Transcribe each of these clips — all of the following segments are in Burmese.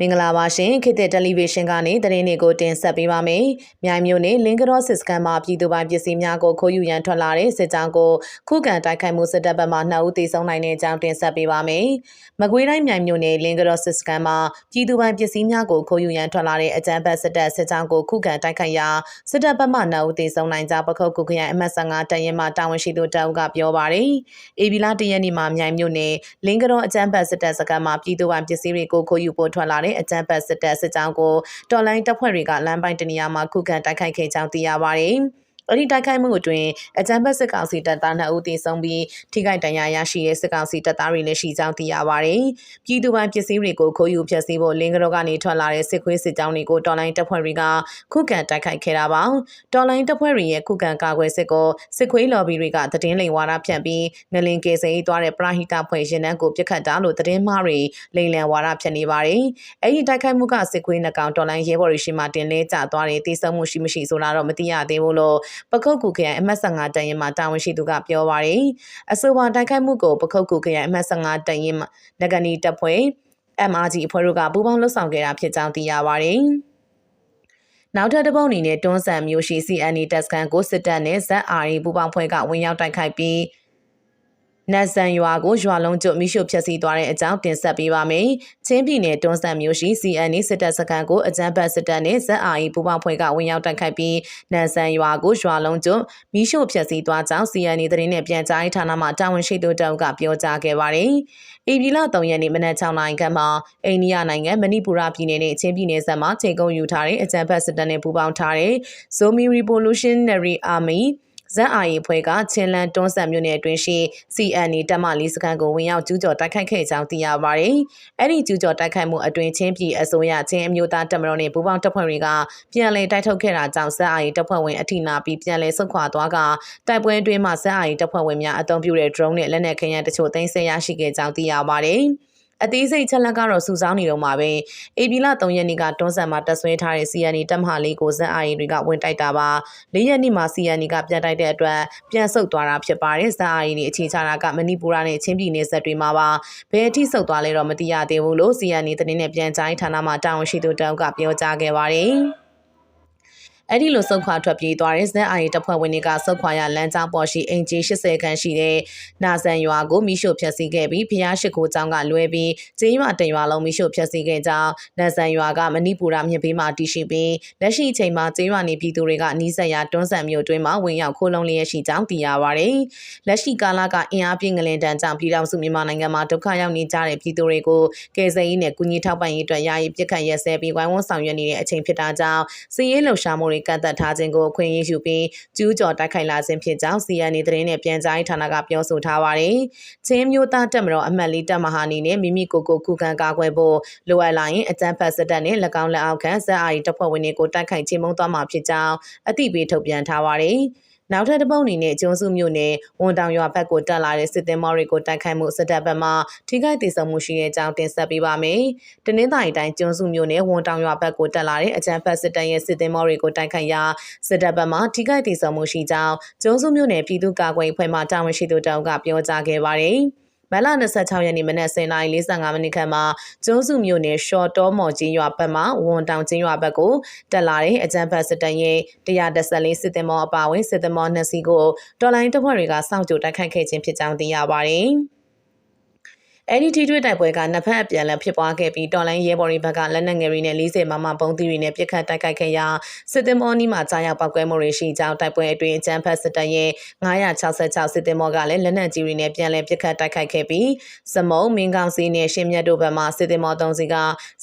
မင်္ဂလာပါရှင်ခေတ်သစ်တယ်လီဗီရှင်းကနေသတင်းတွေကိုတင်ဆက်ပေးပါမယ်။မြိုင်မြို့နယ်လင်းကရော့စစ်စကန်မှာပြည်သူပိုင်ပစ္စည်းများကိုခိုးယူရန်ထွက်လာတဲ့စစ်ကြောင်းကိုခုခံတိုက်ခိုက်မှုစစ်တပ်ဘက်မှနှစ်ဦးသေဆုံးနိုင်တဲ့အကြောင်းတင်ဆက်ပေးပါမယ်။မကွေးတိုင်းမြိုင်မြို့နယ်လင်းကရော့စစ်စကန်မှာပြည်သူပိုင်ပစ္စည်းများကိုခိုးယူရန်ထွက်လာတဲ့အကြမ်းဖက်စစ်တပ်စစ်ကြောင်းကိုခုခံတိုက်ခိုက်ရာစစ်တပ်ဘက်မှနှစ်ဦးသေဆုံးနိုင်ကြောင်းပခုတ်ကုခရိုင်အမှတ်15တရင်မှတာဝန်ရှိသူတအုပ်ကပြောပါရယ်။အေဗီလာတရက်နေ့မှာမြိုင်မြို့နယ်လင်းကရော့အကြမ်းဖက်စစ်တပ်စကန်မှာပြည်သူပိုင်ပစ္စည်းတွေကိုခိုးယူဖို့ထွက်လာတဲ့အကြမ်းဖက်စစ်တပ်စစ်ကြောင်းကိုတော်လိုင်းတပ်ဖွဲ့တွေကလမ်းပိုင်းတနေရာမှာခုခံတိုက်ခိုက်ခဲ့ကြောင်းသိရပါတယ်။ အဲ့ဒီတိုက်ခိုက်မှုအတွင်းအကြမ်းဖက်စစ်ကောင်စီတပ်သား2ဦးသေဆုံးပြီးထိခိုက်ဒဏ်ရာရရှိတဲ့စစ်ကောင်စီတပ်သားတွေလည်းရှိကြောင်းသိရပါတယ်။ပြည်သူပိုင်းပစ္စည်းတွေကိုခိုးယူဖျက်ဆီးဖို့လင်းကတော့ကနေထွက်လာတဲ့စစ်ခွေးစစ်ကြောင်းတွေကိုတော်လိုင်းတပ်ဖွဲ့တွေကခုခံတိုက်ခိုက်ခဲ့တာပါ။တော်လိုင်းတပ်ဖွဲ့တွေရဲ့ခုခံကာကွယ်စစ်ကိုစစ်ခွေးလော်ဘီတွေကသတင်းလိမ်ဝါဒဖြန့်ပြီးငလင်ကေစိန်သွားတဲ့ပရဟိတဖွဲ့ရင်နှန်းကိုပြစ်ခတ်တာလို့သတင်းမှားတွေလိမ်လံဝါဒဖြန့်နေပါတယ်။အဲ့ဒီတိုက်ခိုက်မှုကစစ်ခွေးနှကောင်တော်လိုင်းရဲဘော်တွေရှိမှတင်လဲကျသွားတဲ့တိစုံမှုရှိမရှိဆိုတာတော့မသိရသေးဘူးလို့ပခုတ်ကူခရိုင်အမှတ် 15တန်ရင်မှာတာဝန်ရှိသူကပြောပါရယ်အဆိုပါတိုက်ခိုက်မှုကိုပခုတ်ကူခရိုင်အမှတ်15တန်ရင်မှာနဂနီတပ်ဖွဲ့ MRG အဖွဲ့တို့ကပူးပေါင်းလှုပ်ဆောင်ခဲ့တာဖြစ်ကြောင်းသိရပါရယ်နောက်ထပ်တစ်ပုတ်အနေနဲ့တွန်းဆန်မျိုးရှိ CNA တက်စကန်ကိုစစ်တပ်နဲ့ ZRE ပူးပေါင်းဖွဲ့ကဝင်ရောက်တိုက်ခိုက်ပြီး နတ်ဆန်ရွာကိုရွာလုံးကျွတ်မိရှုဖျက်ဆီးသွားတဲ့အကြောင်းတင်ဆက်ပေးပါမယ်။ချင်းပြည်နယ်တွန်းဆန်မြို့ရှိ CN စစ်တပ်စခန်းကိုအကြမ်းဖက်စစ်တပ်နဲ့ ZRE ပူးပေါင်းဖွဲ့ကဝင်ရောက်တိုက်ခိုက်ပြီးနတ်ဆန်ရွာကိုရွာလုံးကျွတ်မိရှုဖျက်ဆီးသွားကြောင်း CN သတင်းနဲ့ပြန်ကြားရေးဌာနမှတာဝန်ရှိသူတအုပ်ကပြောကြားခဲ့ပါတယ်။ဧပြီလ3ရက်နေ့မနက်6နာရီခန့်မှာအိန္ဒိယနိုင်ငံမဏိပူရပြည်နယ်နဲ့ချင်းပြည်နယ်ဆက်မှာချိန်ကုန်ယူထားတဲ့အကြမ်းဖက်စစ်တပ်နဲ့ပူးပေါင်းထားတဲ့ Zomi Revolutionary Army ဇက်အာရီဖွဲ့ကချင်းလန်တွန်းဆက်မြို့နယ်အတွင်းရှိ CNA တပ်မလေးစခန်းကိုဝင်ရောက်ကျူးကျော်တိုက်ခိုက်ခဲ့ကြောင်းသိရပါတယ်။အဲ့ဒီကျူးကျော်တိုက်ခိုက်မှုအတွင်းချင်းပြည်အစိုးရချင်းအမျိုးသားတပ်မတော်နဲ့ပူးပေါင်းတပ်ဖွဲ့တွေကပြန်လည်တိုက်ထုတ်ခဲ့တာကြောင့်ဇက်အာရီတပ်ဖွဲ့ဝင်အထိနာပြီးပြန်လည်ဆုတ်ခွာသွားကတိုက်ပွဲအတွင်းမှာဇက်အာရီတပ်ဖွဲ့ဝင်များအုံပြုတဲ့ drone နဲ့လက်နက်ခဲယမ်းတချို့သိမ်းဆည်းရရှိခဲ့ကြောင်းသိရပါတယ်။ အသေးစိတ်ချက်လက်ကတော့စူဆောင်းနေတော့မှာပဲအေပီလာ3ရက်နေ့ကတွန်းဆန်မှာတက်ဆွဲထားတဲ့ CNE တပ်မဟာလေးကိုဇက်အာရီတွေကဝင်တိုက်တာပါ၄ရက်နေ့မှာ CNE ကပြန်တိုက်တဲ့အတွက်ပြန်ဆုတ်သွားတာဖြစ်ပါတယ်ဇက်အာရီတွေအခြေချတာကမဏိပူရနဲ့ချင်းပြည်နယ်ဆက်တွေမှာပါဘယ်အထိဆုတ်သွားလဲတော့မသိရသေးဘူးလို့ CNE သတင်းနဲ့ပြန်ကြားဌာနမှတာဝန်ရှိသူတအုပ်ကပြောကြားခဲ့ပါတယ် အဲ့ဒီလိုစုခွာထွက်ပြေးသွားတဲ့ဇက်အာရီတပ်ဖွဲ့ဝင်တွေကစုခွာရလမ်းကြောင်းပေါ်ရှိအင်ဂျီ80ခန်းရှိတဲ့နာဆန်ရွာကိုမိရှို့ဖျက်ဆီးခဲ့ပြီးဖျားရှိခိုးကျောင်းကလွဲပြီးကျေးရွာတရွာလုံးမိရှို့ဖျက်ဆီးခဲ့ကြောင်းနာဆန်ရွာကမဏိပူရမြစ်ဘေးမှာတည်ရှိပြီးလက်ရှိအချိန်မှာကျေးရွာနေပြည်သူတွေကနီးစပ်ရာတွန်းဆန်မြို့တွင်းမှာဝင်ရောက်ခိုးလုံလျက်ရှိကြောင်းသိရပါတယ်။လက်ရှိကာလကအင်အားပြင်းငလင်တန်းကြောင့်ပြည်ထောင်စုမြန်မာနိုင်ငံမှာဒုက္ခရောက်နေကြတဲ့ပြည်သူတွေကိုကယ်ဆယ်ရေးနဲ့ကူညီထောက်ပံ့ရေးအတွက်ယာယီပြစ်ခတ်ရဲစဲပြီးဝိုင်းဝန်းဆောင်ရွက်နေတဲ့အချိန်ဖြစ်တာကြောင့်စီးရဲလှုပ်ရှားမှုတွေကန့်သက်ထားခြင်းကိုအခွင့်အရေးယူပြီးကျူးကျော်တိုက်ခိုက်လာခြင်းဖြစ်ကြောင်း CNA သတင်းနဲ့ပြန်ကြားရေးဌာနကပြောဆိုထားပါတယ်။ချင်းမျိုးသားတက်မတော်အမှတ်လေးတပ်မဟာနီနဲ့မိမိကိုယ်ကိုခုခံကာကွယ်ဖို့လိုအပ်လာရင်အကြမ်းဖက်စစ်တပ်နဲ့၎င်းလက်အောက်ခံဇက်အာရီတပ်ဖွဲ့ဝင်တွေကိုတိုက်ခိုက်ခြင်းမုံသွားမှာဖြစ်ကြောင်းအသိပေးထုတ်ပြန်ထားပါတယ်။ နောက်ထပ်တစ်ပုတ်အနေနဲ့ကျွန်းစုမြို့နယ်ဝန်တောင်ရွာဘက်ကိုတက်လာတဲ့စစ်သည်မော်တွေကိုတိုက်ခိုက်မှုစစ်တပ်ဘက်မှထိခိုက်ဒေဆုံးမှုရှိတဲ့အကြောင်းတင်ဆက်ပေးပါမယ်။တနင်္သာရီတိုင်းကျွန်းစုမြို့နယ်ဝန်တောင်ရွာဘက်ကိုတက်လာတဲ့အကြမ်းဖက်စစ်တပ်ရဲ့စစ်သည်မော်တွေကိုတိုက်ခိုက်ရာစစ်တပ်ဘက်မှထိခိုက်ဒေဆုံးမှုရှိကြောင်းကျွန်းစုမြို့နယ်ပြည်သူ့ကာကွယ်ရေးဖွဲ့မှတာဝန်ရှိသူတအုပ်ကပြောကြားခဲ့ပါတယ်။ မလ26ရက်နေ့မနက်10:45မိနစ်ခန့်မှာကျွန်းစုမြို့နယ်ရှော့တောမော်ချင်းရွာဘက်မှဝန်တောင်ချင်းရွာဘက်ကိုတက်လာတဲ့အကြမ်းဖက်စစ်တပ်ရဲ့114စစ်သည်မောအပါအဝင်စစ်သည်မော2စီးကိုတော်လိုင်းတပ်ဖွဲ့တွေကစောင့်ကြိုတိုက်ခိုက်ခဲ့ခြင်းဖြစ်ကြောင်းသိရပါတယ်။ အဲ့ဒီထိတွေ့တိုက်ပွဲကနှစ်ဖက်အပြန်အလှန်ဖြစ်ပွားခဲ့ပြီးတော်လိုင်းရဲဘော်တွေဘက်ကလက်နက်ငယ်တွေနဲ့40မမပုံသီးတွေနဲ့ပစ်ခတ်တိုက်ခိုက်ခဲ့ရာစစ်သည်မောနီမှာကြားရောက်ပောက်ကွဲမှုတွေရှိကြောင်းတိုက်ပွဲအတွင်းအကြမ်းဖက်စစ်တပ်ရဲ့966စစ်သည်မောကလည်းလက်နက်ကြီးတွေနဲ့ပြန်လည်ပစ်ခတ်တိုက်ခိုက်ခဲ့ပြီးစမုံမင်းကောင်းစီနဲ့ရှင်းမြတ်တို့ဘက်မှစစ်သည်မော3စီက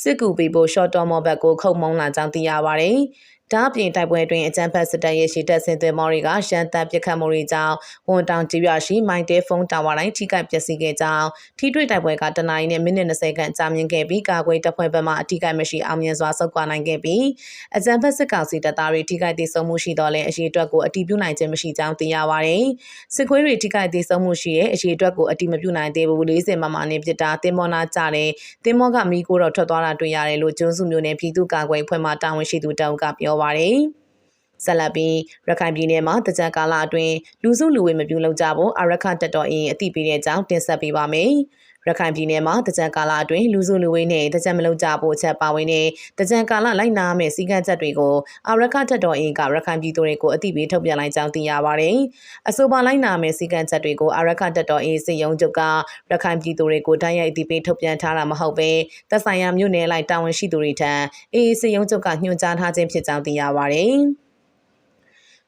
စစ်ကူပီပိုရှော့တော်မောဘက်ကိုခုတ်မုံလာကြောင်းသိရပါတယ်။ ဒါအပြင်တိုက်ပွဲအတွင်းအကြမ်းဖက်စစ်တပ်ရဲ့ရှေ့တပ်ဆင်သွင်းမော်တွေကရန်တပ်ပစ်ခတ်မှုတွေကြောင့်ဝန်တောင်ကြီးရရှိမိုင်းတဲဖုန်းတာဝါတိုင်းထိခိုက်ပျက်စီးခဲ့ကြောင်းထိတွေ့တိုက်ပွဲကတနင်္လာနေ့မိနစ်20ခန့်ကြာမြင့်ခဲ့ပြီးကာကွယ်တပ်ဖွဲ့ဘက်မှအထိခိုက်မရှိအောင်မြင်စွာဆုတ်ခွာနိုင်ခဲ့ပြီးအကြမ်းဖက်စစ်ကောင်စီတပ်သားတွေထိခိုက်ဒေဆုံးမှုရှိတော့လဲအရေးအတွက်ကိုအတိပြုနိုင်ခြင်းမရှိကြောင်းသိရပါတယ်။စစ်ခွေးတွေထိခိုက်ဒေဆုံးမှုရှိရဲ့အရေးအတွက်ကိုအတိမပြုနိုင်သေးဘူး40မမနဲ့ပြစ်တာတင်မောနာကြတဲ့တင်မောကမိကိုတော့ထွက်သွားတာတွေ့ရတယ်လို့ကျွန်းစုမျိုးနယ်ပြည်သူ့ကာကွယ်ဖွဲ့မှတာဝန်ရှိသူတောက်ကပြောပါပါတယ် ဆက်လက်ပြီးရခိုင်ပြည်နယ်မှာတကြံကာလအတွင်းလူစုလူဝေးမပြုလုပ်ကြဖို့အရခတက်တော်အင်းအသိပေးတဲ့အကြောင်းတင်ဆက်ပေးပါမယ်။ရခိုင်ပြည်နယ်မှာတကြံကာလအတွင်းလူစုလူဝေးနဲ့တကြံမလုပ်ကြဖို့ချက်ပါဝင်တဲ့တကြံကာလလိုက်နာမဲ့စီကံချက်တွေကိုအရခတက်တော်အင်းကရခိုင်ပြည်သူတွေကိုအသိပေးထုတ်ပြန်လိုက်ကြောင်းသိရပါတယ်။အဆိုပါလိုက်နာမဲ့စီကံချက်တွေကိုအရခတက်တော်အင်းစစ်ရုံးချုပ်ကရခိုင်ပြည်သူတွေကိုတိုက်ရိုက်အသိပေးထုတ်ပြန်ထားတာမဟုတ်ပဲသက်ဆိုင်ရာမြို့နယ်လိုက်တာဝန်ရှိသူတွေထံအေးစစ်ရုံးချုပ်ကညွှန်ကြားထားခြင်းဖြစ်ကြောင်းသိရပါတယ်။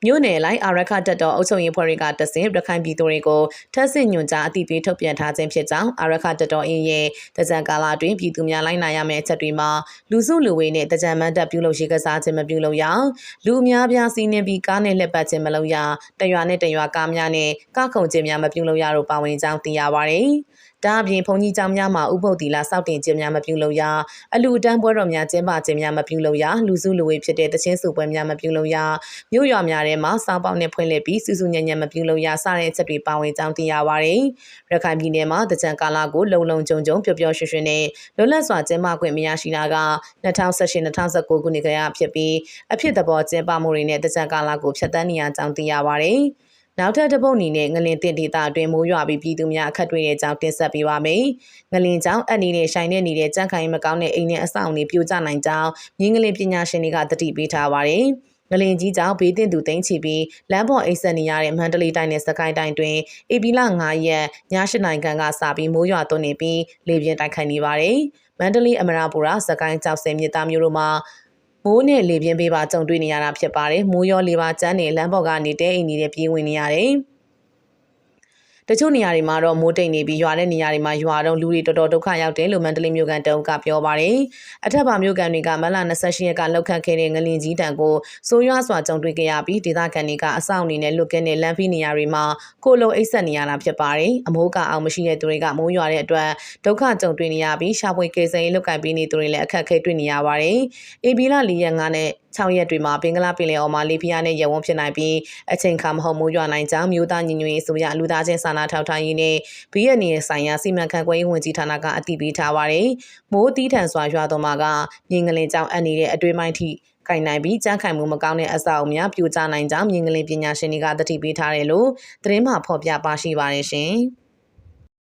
မြို့နယ်လိုက်အာရခတက်တော်အုပ်ချုပ်ရေးဖွဲ့တွေကတဆင့်ရခိုင်ပြည်သူတွေကိုထပ်ဆင့်ညွှန်ကြားအသိပေးထုတ်ပြန်ထားခြင်းဖြစ်ကြောင်းအာရခတက်တော်အင်းရဲ့တကြံကာလအတွင်းပြည်သူများလိုက်နာရမယ့်အချက်တွေမှာလူစုလူဝေးနဲ့တကြံမန်တပ်ပြုလုပ်ရှိကစားခြင်းမပြုလုပ်ရလူအများပြားစီးနှင်းပြီးကားနဲ့လက်ပတ်ခြင်းမလုပ်ရတရွာနဲ့တရွာကားများနဲ့ကားခုံခြင်းများမပြုလုပ်ရတော့ပါဝင်ကြောင်းသိရပါတယ်။ ဒါအပြင်ဘုံကြီးကျောင်းများမှာဥပုပ်တီလာစောက်တင်ခြင်းများမပြုလုပ်ရအလူအတန်းပွဲတော်များကျင်းပခြင်းများမပြုလုပ်ရလူစုလူဝေးဖြစ်တဲ့တချင်းစုပွဲများမပြုလုပ်ရမြို့ရွာများထဲမှာစောင်းပေါက်နဲ့ဖွင့်လှစ်ပြီးစုစုညံ့ညံ့မပြုလုပ်ရစတဲ့အချက်တွေပါဝင်ကြောင်းသိရပါတယ်။ရခိုင်ပြည်နယ်မှာတကြံကာလကိုလုံလုံခြုံခြုံပျော်ပျော်ရွှင်ရွှင်နဲ့လွတ်လပ်စွာကျင်းပခွင့်မရရှိတာက2018-2019ခုနှစ်ကရဖြစ်ပြီးအဖြစ်သဘောကျင်းပမှုတွေနဲ့တကြံကာလကိုဖျက်ဆီးနေရကြောင်းသိရပါတယ်။ နောက်ထပ်တစ်ပုတ်အနေနဲ့ငလင်တင်ဒေတာအတွင်းမိုးရွာပြီးပြည်သူများအခက်တွေ့တဲ့အကြောင်းတင်ဆက်ပေးပါမယ်။ငလင်ကြောင့်အန်နေတဲ့ရှိုင်းနေနေတဲ့ကြန့်ခိုင်မကောင်းတဲ့အိမ်နဲ့အဆောင်တွေပြိုကျနိုင်ကြောင်းမြင်းငလင်ပညာရှင်တွေကတတိပေးထားပါတယ်။ငလင်ကြီးကြောင့်ဘေးတင်သူတင်းချီပြီးလမ်းပေါ်အိတ်ဆက်နေရတဲ့မန္တလေးတိုင်းနဲ့စကိုင်းတိုင်းတွင်ဧပြီလ9ရက်ည8နာရီခန့်ကစပြီးမိုးရွာသွန်းနေပြီးလေပြင်းတိုက်ခတ်နေပါတယ်။မန္တလေးအမရာပူရာစကိုင်းကြောက်စင်မြစ်သားမျိုးတို့မှာ မိုးနဲ့လေပြင်းပေးပါကြုံတွေ့နေရတာဖြစ်ပါတယ်။မိုးရောလေပါကျန်းနေလမ်းပေါ်ကနေတဲအိမ်နေတဲ့ပြေးဝင်နေရတယ်။ တချို့နေရာတွေမှာတော့မိုးတိမ်နေပြီးရွာတဲ့နေရာတွေမှာရွာတော့လူတွေတော်တော်ဒုက္ခရောက်တယ်လို့မန္တလေးမြို့ကန်တုံးကပြောပါတယ်။အထက်ပါမြို့ကန်တွေကမလ28ရက်ကလောက်ခတ်ခဲ့တဲ့ငလင်ကြီးတံကိုစိုးရွားစွာကြုံတွေ့ခဲ့ရပြီးဒေသခံတွေကအဆောက်အနေနဲ့လွတ်ကင်းတဲ့လမ်းဖီးနေရာတွေမှာကိုလိုအိတ်ဆက်နေရတာဖြစ်ပါတယ်။အမိုးကအောင်မရှိတဲ့သူတွေကမိုးရွာတဲ့အတွက်ဒုက္ခကြုံတွေ့နေရပြီးရှာဖွေကေစိန်လုတ်ကင်ပေးနေသူတွေလည်းအခက်အခဲတွေ့နေရပါတယ်။ AB လ၄ရက်9နဲ့6ရက်တွေမှာဘင်္ဂလားပင်လယ်အော်မှာလေပြင်းနဲ့ရေဝန်းဖြစ်နိုင်ပြီးအချိန်ခါမဟုတ်မိုးရွာနိုင်ကြောင်းမြို့သားညီညွတ်ရေးဆိုရလူသားချင်းစာနာထောက်ထားရေးနဲ့ဘေးရန်နေဆိုင်ရာစီမံခန့်ခွဲရေးဝန်ကြီးဌာနကအတည်ပြုထားပါတယ်။မိုးတီးထန်စွာရွာသွန်းမှာကမြင်းကလေးကြောင့်အပ်နေတဲ့အတွေ့မိုင်းထိခိုင်နိုင်ပြီးကြမ်းခိုင်မှုမကောင်းတဲ့အဆောက်အအုံများပြိုကျနိုင်ကြောင်းမြင်းကလေးပညာရှင်တွေကသတိပေးထားတယ်လို့သတင်းမှဖော်ပြပါရှိပါတယ်ရှင်။